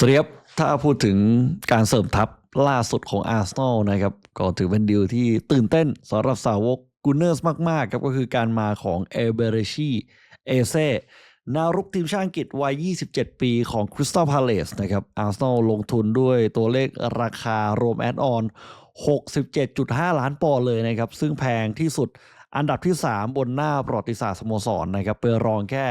สวัสดีครับถ้าพูดถึงการเสริมทัพล่าสุดของอาร์เซนอลนะครับ ก็ถือเป็นดีลที่ตื่นเต้นสำหรับสาวกกูเนอร์สมาก ๆ ครับ ก็คือการมาของเอเบเรชีเอเซนารุกทีมชาติอังกฤษวัย 27 ปีของคริสตัลพาเลสนะครับอาร์เซนอลลงทุนด้วยตัวเลขราคารวมแอดออน 67.5 ล้านปอนด์เลยนะครับ ซึ่งแพงที่สุดอันดับที่ 3 บนหน้าประวัติศาสตร์สโมสรนะครับเปรองแค่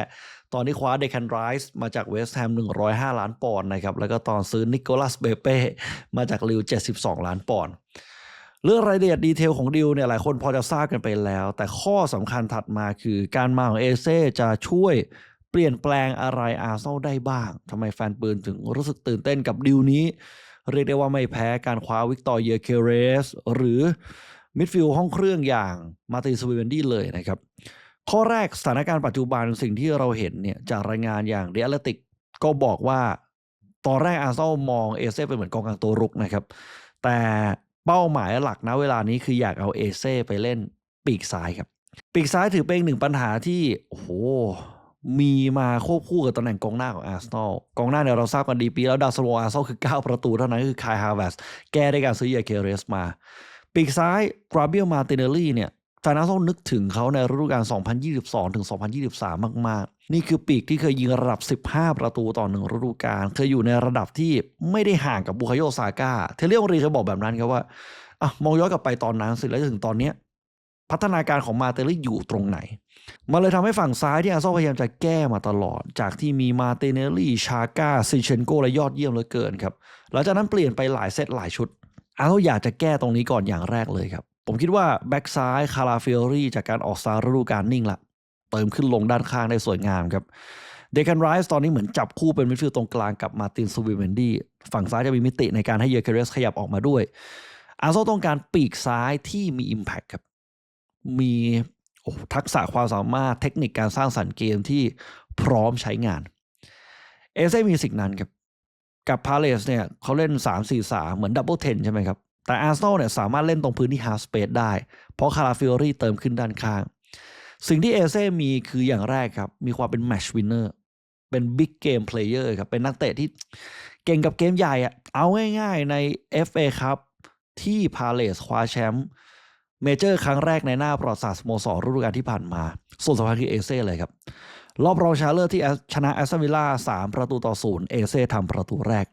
ตอนที่คว้าเดคันไรส์มาจากเวสต์แฮม 105 ล้านปอนด์นะครับ แล้วก็ตอนซื้อนิโคลัสเบเป้มาจากลิว 72 ล้านปอนด์เรื่องรายละเอียดดีเทลของดิวเนี่ยหลายคนพอจะทราบกันไปแล้ว แต่ข้อสำคัญถัดมาคือการมาของเอเซ่จะช่วยเปลี่ยนแปลงอะไรอาร์เซนอลได้บ้างทำไมแฟนปืนถึงรู้สึกตื่นเต้นกับดิวนี้ เรียกได้ว่าไม่แพ้การคว้าวิกตอร์เยเคเรส หรือมิดฟิลด์ห้องเครื่องอย่างมาตินสวีเวนดี้เลยนะครับ ข้อแรกสถานการณ์ปัจจุบันสิ่งที่เราเห็นเนี่ยจากรายงานอย่างเดอัลติกก็บอกว่า ตอนแรกอาร์เซนอลมองเอเซ่เป็นเหมือนกองกลางตัวรุกนะครับ แต่เป้าหมายหลักนะเวลานี้คืออยากเอาเอเซ่ไปเล่นปีกซ้ายครับ ปีกซ้ายถือเป็นหนึ่งปัญหาที่โอ้โหมีมาควบคู่กับตำแหน่งกองหน้าของอาร์เซนอลกองหน้าเนี่ยเราทราบกันดีปีแล้วดาวสโลอาร์เซนอลคือ 9 ประตูเท่านั้นคือคายฮาร์เวสแก้ได้การซื้อเยเคเรสมา ปีกซ้ายกราเบียลมาติเนลลี่เนี่ย ฟนอาร์เซนอลนึกถึงเขาในฤดูกาล 2022 ถึง 2023 มาก ๆ นี่คือปีกที่เคยยิงระดับ 15 ประตูต่อหนึ่งฤดูกาล เคยอยู่ในระดับที่ไม่ได้ห่างกับบุคโยซาก้า เทเลียรีเคยบอกแบบนั้นครับว่าอะมองย้อนกลับไปตอนนั้นสิแล้วถึงตอนเนี้ยพัฒนาการของมาเตลลี่อยู่ตรงไหน มันเลยทำให้ฝั่งซ้ายที่อาร์เซนอลพยายามจะแก้มาตลอด จากที่มีมาเตเนลลี่ ชาก้าซิเชนโกและยอดเยี่ยมเหลือเกินครับ หลังจากนั้นเปลี่ยนไปหลายเซตหลายชุดอาร์เซนอลอยากจะแก้ตรงนี้ก่อนอย่างแรกเลยครับ ผมคิดว่าแบ็กซ้ายคาราเฟลรี่จากการออกสตาร์ฤดูกาลนิ่งละเติมขึ้นลงด้านข้างได้สวยงามครับเดคันไรส์ตอนนี้เหมือนจับคู่เป็นมิดฟิลด์ตรงกลางกับมาตินซูวิเวนดี้ฝั่งซ้ายจะมีมิติในการให้เยอเคเรสขยับออกมาด้วย อาร์เซนอลต้องการปีกซ้ายที่มี Impact ครับ มีทักษะความสามารถเทคนิคการสร้างสรรค์เกมที่พร้อมใช้งาน เอเซ่มีสิ่งนั้นครับ กับพาเลสเนี่ยเขาเล่น 3 4 3 เหมือนดับเบิลเทนใช่ไหมครับ แต่อาร์เซนอลเนี่ยสามารถเล่นตรงพื้นที่ฮาร์สเปซได้ เพราะคาราฟิโอรี่เติมขึ้นด้านข้าง สิ่งที่เอเซ่มีคืออย่างแรกครับ มีความเป็นแมชวินเนอร์เป็นบิ๊กเกมเพลเยอร์ครับ เป็นนักเตะที่เก่งกับเกมใหญ่อะเอาง่ายๆใน FA ครับที่พาเลสคว้าแชมป์เมเจอร์ครั้งแรกในหน้าประวัติศาสตร์สโมสรฤดูกาลที่ผ่านมา ส่วนสำคัญคือเอเซ่เลยครับ รอบรองชนะเลิศที่ชนะแอสตันวิลล่า3ประตูต่อศูนย์เอเซ่ทำประตูแรก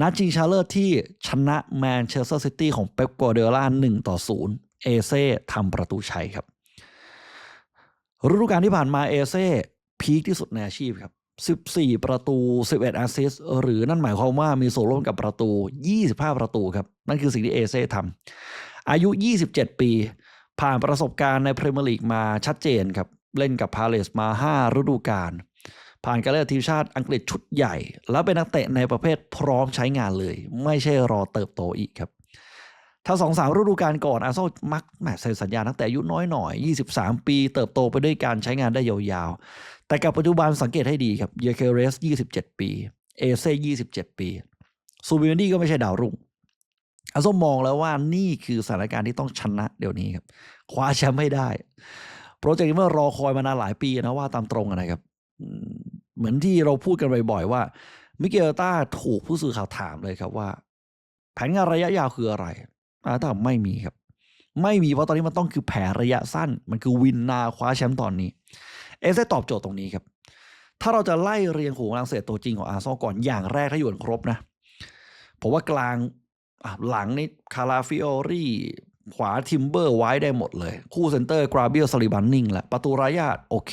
นัดชิงชนะเลิศที่ชนะแมนเชสเตอร์ซิตี้ของเป๊ปกัวเดล่า1ต่อ0เอเซ่ทำประตูชัยครับฤดูกาลที่ผ่านมาเอเซ่พีคที่สุดในอาชีพครับ 14 ประตู 11แอสซิสหรือนั่นหมายความว่ามีส่วนร่วมกับประตู 25 ประตูครับ นั่นคือสิ่งที่เอเซ่ทำอายุ 27 ปี ผ่านประสบการณ์ในพรีเมียร์ลีกมาชัดเจนครับ เล่นกับพาเลสมา 5 ฤดูกาล ผ่านการเล่นทีมชาติอังกฤษชุดใหญ่ แล้วเป็นนักเตะในประเภทพร้อมใช้งานเลย ไม่ใช่รอเติบโตอีกครับ ถ้าสองสามฤดูกาลก่อนอาร์เซนอลมักแหมเซ็นสัญญาตั้งแต่อายุน้อยหน่อย 23 ปีเติบโตไปด้วยการใช้งานได้ยาวๆ แต่กับปัจจุบันสังเกตให้ดีครับเยเคเรส 27 ปี เอเซ่27 ปีซูบิเวนดี้ก็ไม่ใช่ดาวรุ่งอาร์เซนอลมองแล้วว่านี่คือสถานการณ์ที่ต้องชนะเดี๋ยวนี้ครับคว้าแชมป์ให้ได้โปรเจกต์นี้เมื่อรอคอยมานานหลายปีนะว่าตามตรงนะครับ เหมือนที่เราพูดกันบ่อยๆว่า มิเกลต้าถูกผู้สื่อข่าวถามเลยครับว่า แผนงานระยะยาวคืออะไรอาต้าไม่มีครับ ไม่มีเพราะตอนนี้มันต้องคือแผนระยะสั้น มันคือวินนาคว้าแชมป์ตอนนี้ เอเซ่ตอบโจทย์ตรงนี้ครับ ถ้าเราจะไล่เรียงหูกำลังเศษตัวจริงของอาร์ซอก่อนอย่างแรกถ้าอยู่ครบนะผมว่ากลางหลังนี่คาราฟิโอรี่ขวาทิมเบอร์ไว้ได้หมดเลย คู่เซนเตอร์กราเบียลสลิบันนิงแหละประตูรายาตโอเค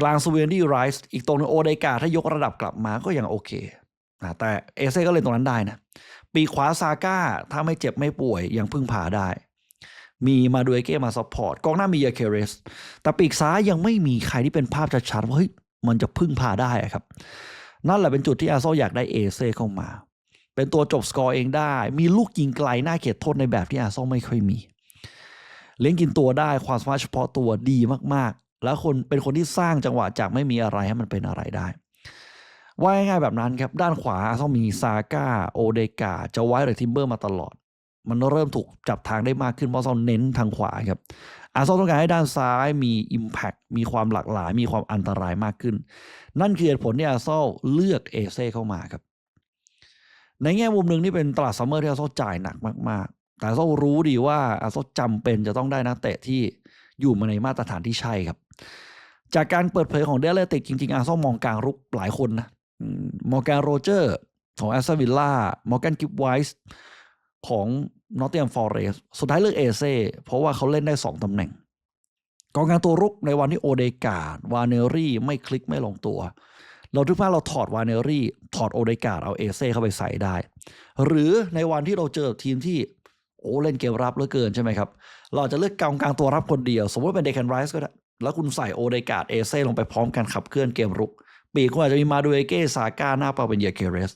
กลางสเวนดี้ไรส์อีกตรงนึงโอเดกาถ้ายกระดับกลับมาก็ยังโอเคแต่เอเซ่ก็เล่นตรงนั้นได้นะ ปีขวาซาก้าถ้าไม่เจ็บไม่ป่วยยังพึ่งพาได้ มีมาดูเอเก้มาซัพพอร์ตกองหน้ามียาเคเรส แต่ปีกซ้ายยังไม่มีใครที่เป็นภาพชัดๆว่าเฮ้ยมันจะพึ่งพาได้ครับ นั่นแหละเป็นจุดที่อาร์เซออยากได้เอเซ่เข้ามา เป็นตัวจบสกอร์เองได้ มีลูกยิงไกลหน้าเขตโทษในแบบที่อาร์เซนอไม่ค่อยมี เลี้ยงกินตัวได้ความสามารถเฉพาะตัวดีมากๆ แล้วคนเป็นคนที่สร้างจังหวะจากไม่มีอะไรให้มันเป็นอะไรได้ว่าง่ายๆแบบนั้นครับ ด้านขวาต้องมีซาก้าโอเดกาจะไว้หรือทิมเบอร์มาตลอด มันเริ่มถูกจับทางได้มากขึ้นเพราะเราเน้นทางขวาครับอาร์ซอต้องการให้ด้านซ้ายมี Impact มีความหลากหลาย มีความอันตรายมากขึ้น นั่นคือเหตุผลที่อาร์ซอลเลือกเอเซ่เข้ามาครับ ในแง่มุมหนึ่งนี่เป็นตลาดซัมเมอร์ที่อาร์ซอลจ่ายหนักมากๆ แต่อาร์ซอลรู้ดีว่าอาร์ซอลจำเป็นจะต้องได้นักเตะที่อยู่มาในมาตรฐานที่ใช่ครับ จากการเปิดเผยของเดลเลติกจริง ๆ อาร์เซนอลมองกลางรุกหลายคนนะมอร์แกนโรเจอร์ ของแอสตันวิลล่ามอร์แกนกิฟไวส์ของนอตเตียมฟอร์เรสสุดท้ายเลือกเอเซ่เพราะว่าเขาเล่นได้ 2ตำแหน่งกองกลางตัวรุกในวันที่โอเดกาดวาเนรี่ไม่คลิกไม่ลงตัว เราทุกท่าเราถอดวาเนรี่ถอดโอเดกาดเอาเอเซ่เข้าไปใส่ได้ หรือในวันที่เราเจอทีมที่โอ้เล่นเกมรับเหลือเกินใช่ไหมครับ เราจะเลือกกองกลางตัวรับคนเดียว สมมติเป็นเดคันไรส์ก็ได้ แล้วคุณใส่โอเดกาดเอเซ่ลงไปพร้อมกันขับเคลื่อนเกมรุก ปีกคุณอาจจะมีมาดูเอเก้ซาก้าหน้าเปาเป็นเยเคเรส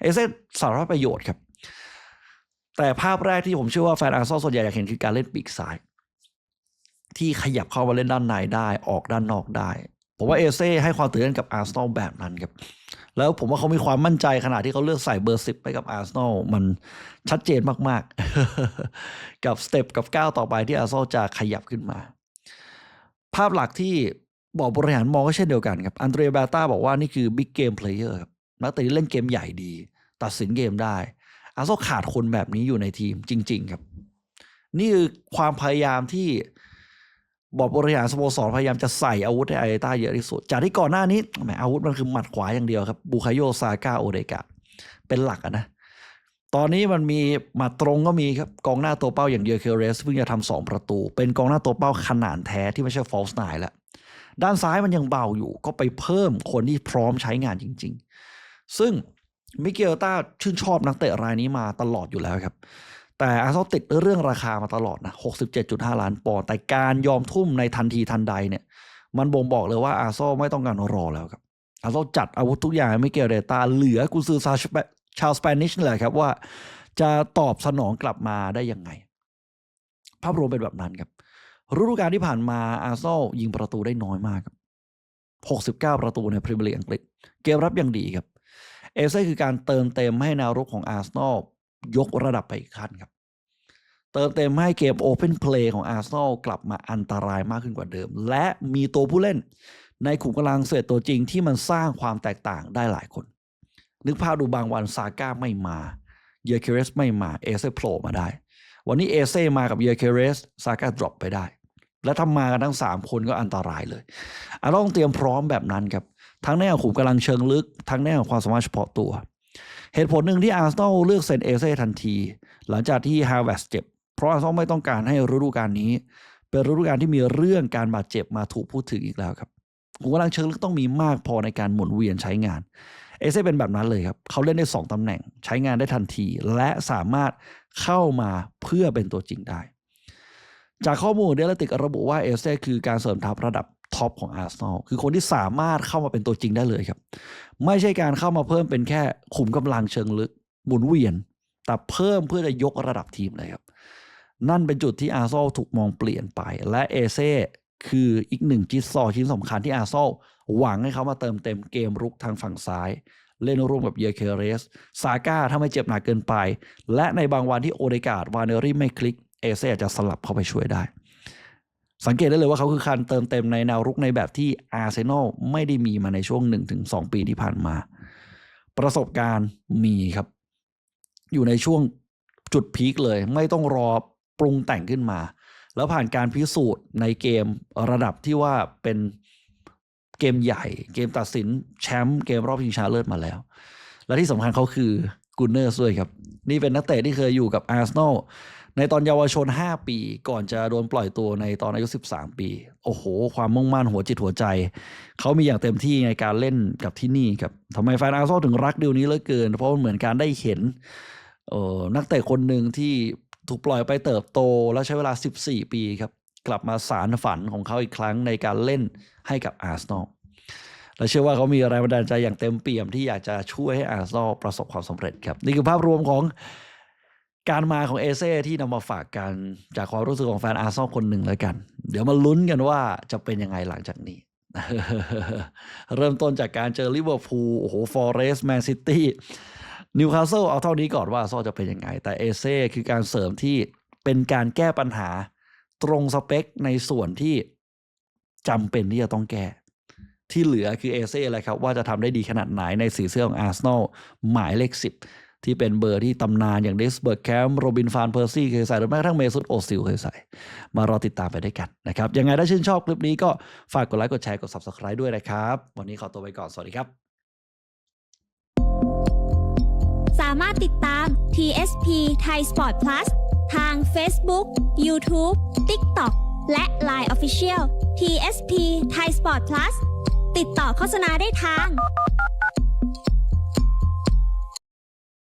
เอเซ่สารพัดประโยชน์ครับ แต่ภาพแรกที่ผมเชื่อว่าแฟนอาร์ซอลส่วนใหญ่อยากเห็นคือการเล่นปีกซ้าย ที่ขยับเข้ามาเล่นด้านในได้ออกด้านนอกได้ ผมว่าเอเซ่ให้ความตื่นเต้นกับอาร์ซนอลแบบนั้นครับแล้วผมว่าเขามีความมั่นใจขนาดที่เขาเลือกใส่เบอร์สิบไปกับอาร์เซนอลมันชัดเจนมาก ๆ กับสเต็ปกับก้าวต่อไปที่อาร์เซนอลจะขยับขึ้นมา ภาพหลักที่บอกบริหารมองก็เช่นเดียวกันครับอันเดรียเบต้าบอกว่านี่คือบิ๊กเกมเพลเยอร์ครับนักเตะที่เล่นเกมใหญ่ดี ตัดสินเกมได้อาร์เซนอลขาดคนแบบนี้อยู่ในทีมจริง ๆ ครับ นี่คือความพยายามที่บอกบริหารสโมสรพยายามจะใส่อาวุธให้ไอต้าเยอะที่สุด จากที่ก่อนหน้านี้แหมอาวุธมันคือหมัดขวาอย่างเดียวครับบูคาโยซาก้าโอเดกะเป็นหลักนะ ตอนนี้มันมีมัดตรงก็มีครับกองหน้าตัวเป้าอย่างเยอเคเรสเพิ่งจะทำสองประตู เป็นกองหน้าตัวเป้าขนาดแท้ที่ไม่ใช่ฟอลส์ไนแล้วด้านซ้ายมันยังเบาอยู่ ก็ไปเพิ่มคนที่พร้อมใช้งานจริง ๆ ซึ่งมิเกลต้าชื่นชอบนักเตะรายนี้มาตลอดอยู่แล้วครับ แต่อาร์เซนอลติดเรื่องราคามาตลอดนะ 67.5 ล้านปอนด์แต่การยอมทุ่มในทันทีทันใดเนี่ย มันบ่งบอกเลยว่าอาร์เซนอลไม่ต้องการรอแล้วครับอาร์เซนอลจัดอาวุธทุกอย่างมิเกลเดต้าเหลือกุซือซา ชาวสเปนิชนี่แหละครับว่าจะตอบสนองกลับมาได้ยังไง ภาพรวมเป็นแบบนั้นครับ ฤดูกาลที่ผ่านมาอาร์เซนอลยิงประตูได้น้อยมากครับ69 ประตูในพรีเมียร์ลีกอังกฤษ เกมรับอย่างดีครับ เอเซ่คือการเติมเต็มให้แนวรุกของอาร์เซนอลยกระดับไปอีกขั้นครับ เติมเต็มให้เกมโอเพนเพลย์ของอาร์เซนอลกลับมาอันตรายมากขึ้นกว่าเดิม และมีตัวผู้เล่น ในขุมกำลังเสร็จตัวจริงที่มันสร้างความแตกต่างได้หลายคน นึกภาพดูบางวันซาก้าไม่มาเยเคเรสไม่มาเอเซ่โผล่มาได้ วันนี้เอเซ่มากับเยเคเรสซาก้าดรอปไปได้ และทำมากันทั้ง 3 คนก็อันตรายเลยอาต้องเตรียมพร้อมแบบนั้นครับ ทั้งแนวขุมกำลังเชิงลึก ทั้งแนวความสามารถเฉพาะตัว เหตุผลหนึ่งที่อาร์เซนอลเลือกเซ็นเอเซ่ทันที หลังจากที่ฮาวเวสเจ็บ เพราะอาร์เซนอลไม่ต้องการให้ฤดูกาลนี้ เป็นฤดูกาลที่มีเรื่องการบาดเจ็บมาถูกพูดถึงอีกแล้วครับขุมกำลังเชิงลึกต้องมีมากพอในการหมุนเวียนใช้งาน เอเซเป็นแบบนั้นเลยครับเขาเล่นได้ 2 ตำแหน่ง ใช้งานได้ทันที และสามารถเข้ามาเพื่อเป็นตัวจริงได้ จากข้อมูลเดลติกระบุว่าเอเซคือการเสริมทัพระดับท็อปของอาร์เซนอลคือคนที่สามารถเข้ามาเป็นตัวจริงได้เลยครับ ไม่ใช่การเข้ามาเพิ่มเป็นแค่ขุมกำลังเชิงลึกหมุนเวียน แต่เพิ่มเพื่อจะยกระดับทีมเลยครับ นั่นเป็นจุดที่อาร์เซนอลถูกมองเปลี่ยนไป และเอเซ่คืออีกหนึ่งจิ๊ซอว์ชิ้นสำคัญที่อาร์เซนอล หวังให้เขามาเติมเต็มเกมรุกทางฝั่งซ้าย เล่นร่วมกับเยเคเรสซาก้าถ้าไม่เจ็บหนักเกินไป และในบางวันที่โอเดกาดวานเนอรี่ไม่คลิกเอเซ่อาจจะสลับเข้าไปช่วยได้ สังเกตได้เลยว่าเขาคือการเติมเต็มในแนวรุกในแบบที่อาร์เซนอลไม่ได้มีมาในช่วง 1-2 ปีที่ผ่านมา ประสบการณ์มีครับ อยู่ในช่วงจุดพีคเลย ไม่ต้องรอปรุงแต่งขึ้นมา แล้วผ่านการพิสูจน์ในเกมระดับที่ว่าเป็น กมใหญ่ เกมตัดสินแชมป์เกมรอบชิงชนะเลิศมาแล้ว และที่สำคัญเขาคือกูเนอร์ด้วยครับ นี่เป็นนักเตะที่เคยอยู่กับอาร์เซนอลในตอนเยาวชน 5 ปี ก่อนจะโดนปล่อยตัวในตอนอายุ 13 ปี โอ้โห ความมุ่งมั่นหัวจิตหัวใจ เขามีอย่างเต็มที่ในการเล่นกับที่นี่ครับทำไมแฟนอาร์เซนอลถึงรักดีลนี้เหลือเกิน เพราะมันเหมือนการได้เห็นออนักเตะคนหนึ่งที่ถูกปล่อยไปเติบโตแล้วใช้เวลา 14 ปีครับ กลับมาสารฝันของเขาอีกครั้งในการเล่นให้กับอาร์เซนอล และเชื่อว่าเขามีแรงบันดาลใจอย่างเต็มเปี่ยมที่อยากจะช่วยให้อาร์ซอลประสบความสำเร็จครับ นี่คือภาพรวมของการมาของเอเซ่ที่นำมาฝากกันจากความรู้สึกของแฟนอาร์ซอลคนหนึ่งแล้วกัน เดี๋ยวมาลุ้นกันว่าจะเป็นยังไงหลังจากนี้ เริ่มต้นจากการเจอลิเวอร์พูลโอ้โหฟอร์เรสต์แมนซิตี้นิวคาสเซิลเอาเท่านี้ก่อนว่าอาร์ซอลจะเป็นยังไง แต่เอเซ่คือการเสริมที่เป็นการแก้ปัญหาตรงสเปคในส่วนที่จำเป็นที่จะต้องแก้ ที่เหลือคือเอเซ่แหละครับ ว่าจะทำได้ดีขนาดไหนในสีเสื้อของอาร์เซนอลหมายเลขสิบที่เป็นเบอร์ที่ตำนานอย่างเดสเบิร์กแคมป์โรบินฟานเพอร์ซี่เคยใส่หรือแม้กระทั่งเมซุตโอซิลเคยใส่ มารอติดตามไปด้วยกันนะครับยังไงถ้าชื่นชอบคลิปนี้ก็ฝากกดไลค์กดแชร์กด Subscribe ด้วยนะครับ วันนี้ขอตัวไปก่อนสวัสดีครับ สามารถติดตาม TSP Thai Sport Plus ทาง Facebook, YouTube, TikTok และ Line Official TSP Thai Sport Plus ติดต่อโฆษณาได้ทาง